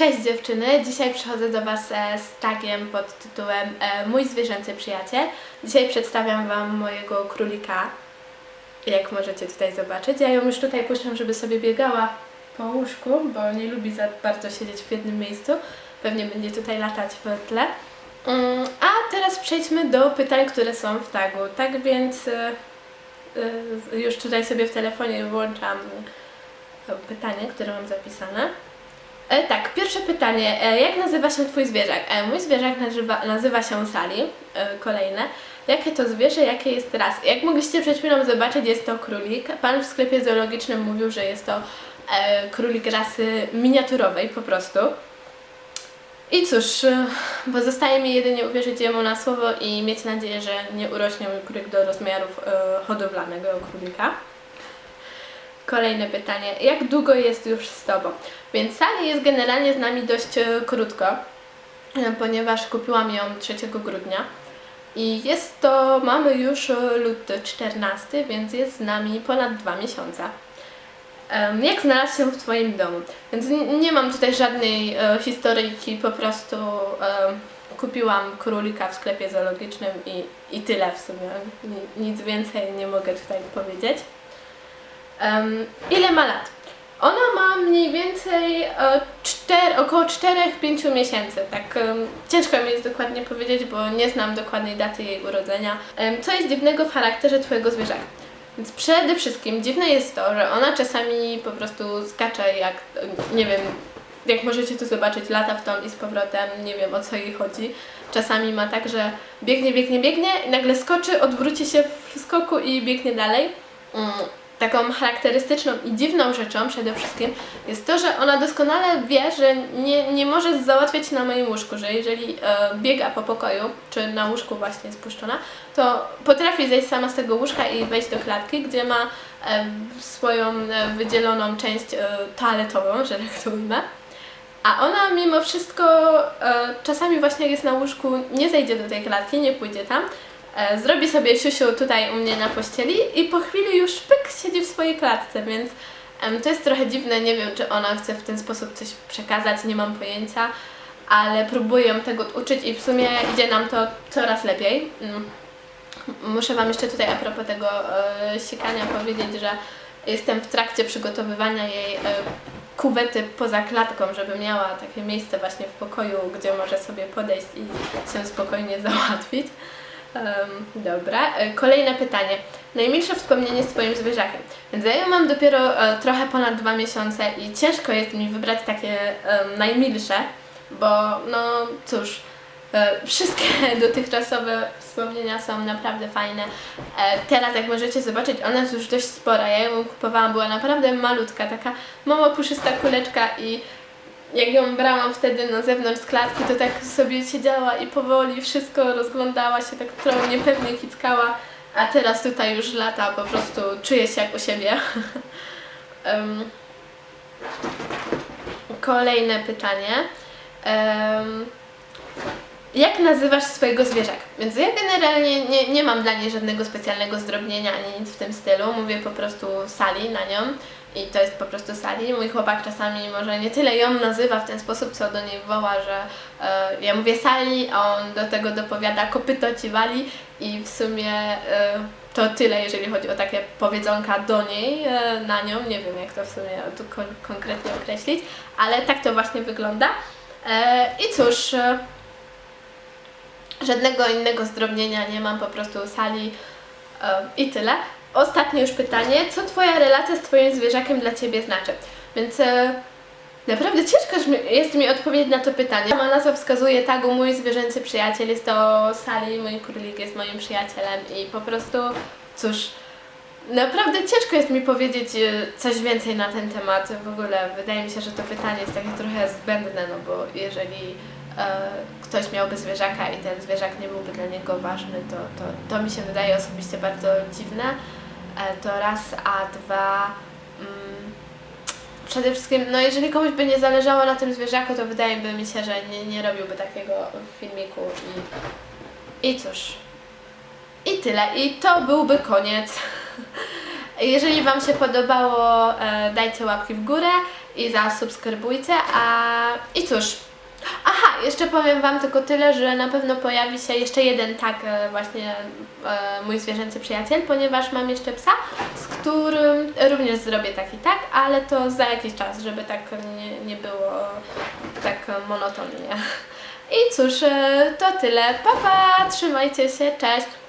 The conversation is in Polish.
Cześć dziewczyny, dzisiaj przychodzę do Was e, z tagiem pod tytułem e, Mój zwierzęcy przyjaciel. Dzisiaj przedstawiam Wam mojego królika, jak możecie tutaj zobaczyć. Ja ją już tutaj puszczam, żeby sobie biegała po łóżku, bo nie lubi za bardzo siedzieć w jednym miejscu. Pewnie będzie tutaj latać w tle. Mm, A teraz przejdźmy do pytań, które są w tagu. Tak więc e, już tutaj sobie w telefonie włączam pytanie, które mam zapisane. E, tak, pierwsze pytanie. E, jak nazywa się Twój zwierzak? E, mój zwierzak nazywa, nazywa się Sally. E, kolejne. Jakie to zwierzę, jakie jest ras? Jak mogliście przed chwilą zobaczyć, jest to królik. Pan w sklepie zoologicznym mówił, że jest to e, królik rasy miniaturowej po prostu. I cóż, e, pozostaje mi jedynie uwierzyć jemu na słowo i mieć nadzieję, że nie urośnie mój królik do rozmiarów e, hodowlanego królika. Kolejne pytanie. Jak długo jest już z Tobą? Więc Sally jest generalnie z nami dość e, krótko, e, ponieważ kupiłam ją 3 grudnia. I jest to, mamy już e, luty 14, więc jest z nami ponad dwa miesiące. Em, Jak znalazł się w Twoim domu? Więc nie mam tutaj żadnej historyjki, po prostu kupiłam królika w sklepie zoologicznym i, i tyle w sumie. Ni- Nic więcej nie mogę tutaj powiedzieć. Em, ile ma lat? Ona ma mniej więcej e, około 4-5 miesięcy. Tak em, ciężko mi jest dokładnie powiedzieć, bo nie znam dokładnej daty jej urodzenia. Em, co jest dziwnego w charakterze Twojego zwierzaka? Więc przede wszystkim dziwne jest to, że ona czasami po prostu skacze jak, nie wiem, jak możecie tu zobaczyć, lata w tą i z powrotem, nie wiem o co jej chodzi. Czasami ma tak, że biegnie, biegnie, biegnie i nagle skoczy, odwróci się w skoku i biegnie dalej. Mm, Taką charakterystyczną i dziwną rzeczą przede wszystkim jest to, że ona doskonale wie, że nie, nie może załatwiać na moim łóżku, że jeżeli e, biega po pokoju, czy na łóżku właśnie spuszczona, to potrafi zejść sama z tego łóżka i wejść do klatki, gdzie ma e, swoją e, wydzieloną część e, toaletową, że tak to ujmę. A ona mimo wszystko e, czasami właśnie jak jest na łóżku, nie zejdzie do tej klatki, nie pójdzie tam, zrobi sobie siusiu tutaj u mnie na pościeli i po chwili już pyk siedzi w swojej klatce, więc to jest trochę dziwne, nie wiem czy ona chce w ten sposób coś przekazać, nie mam pojęcia, ale próbuję ją tego uczyć i w sumie idzie nam to coraz lepiej. Mm. Muszę Wam jeszcze tutaj a propos tego e, sikania powiedzieć, że jestem w trakcie przygotowywania jej e, kuwety poza klatką, żeby miała takie miejsce właśnie w pokoju, gdzie może sobie podejść i się spokojnie załatwić. Em, dobra, E, kolejne pytanie. Najmilsze wspomnienie z Twoim zwierzakiem. Więc ja ją mam dopiero e, trochę ponad dwa miesiące i ciężko jest mi wybrać takie em, najmilsze, bo no cóż, e, wszystkie dotychczasowe wspomnienia są naprawdę fajne. E, teraz jak możecie zobaczyć, ona jest już dość spora. Ja ją kupowałam, była naprawdę malutka, taka mała puszysta kuleczka i jak ją brałam wtedy na zewnątrz z klatki, to tak sobie siedziała i powoli wszystko rozglądała się, tak trochę niepewnie kickała, a teraz tutaj już lata, po prostu czuje się jak u siebie. Em, kolejne pytanie. Em, jak nazywasz swojego zwierzaka? Więc ja generalnie nie, nie mam dla niej żadnego specjalnego zdrobnienia ani nic w tym stylu. Mówię po prostu Sali na nią i to jest po prostu Sali. Mój chłopak czasami może nie tyle ją nazywa w ten sposób, co do niej woła, że e, ja mówię Sali, a on do tego dopowiada kopyto ci wali i w sumie e, to tyle, jeżeli chodzi o takie powiedzonka do niej, e, na nią. Nie wiem, jak to w sumie tu kon- konkretnie określić, ale tak to właśnie wygląda. I cóż, żadnego innego zdrobnienia nie mam, po prostu sali e, i tyle. Ostatnie już pytanie, co Twoja relacja z Twoim zwierzakiem dla Ciebie znaczy? Więc e, naprawdę ciężko jest mi- odpowiedzieć na to pytanie. Sama nazwa wskazuje tagu mój zwierzęcy przyjaciel, jest to Sali, mój królik jest moim przyjacielem i po prostu, cóż, Naprawdę ciężko jest mi powiedzieć e, coś więcej na ten temat. W ogóle wydaje mi się, że to pytanie jest takie trochę zbędne, no bo jeżeli ktoś miałby zwierzaka i ten zwierzak nie byłby dla niego ważny, to, to, to mi się wydaje osobiście bardzo dziwne. E, to raz, a dwa. Mm, przede wszystkim, no jeżeli komuś by nie zależało na tym zwierzaku, to wydaje mi się, że nie, nie robiłby takiego filmiku i, i cóż. I tyle. I to byłby koniec. Jeżeli Wam się podobało, e, dajcie łapki w górę i zasubskrybujcie. A i cóż. Aha, jeszcze powiem Wam tylko tyle, że na pewno pojawi się jeszcze jeden tag e, właśnie e, mój zwierzęcy przyjaciel, ponieważ mam jeszcze psa, z którym również zrobię taki tag, ale to za jakiś czas, żeby tak nie, nie było tak monotonnie. I cóż, e, to tyle. Pa, pa, trzymajcie się, cześć!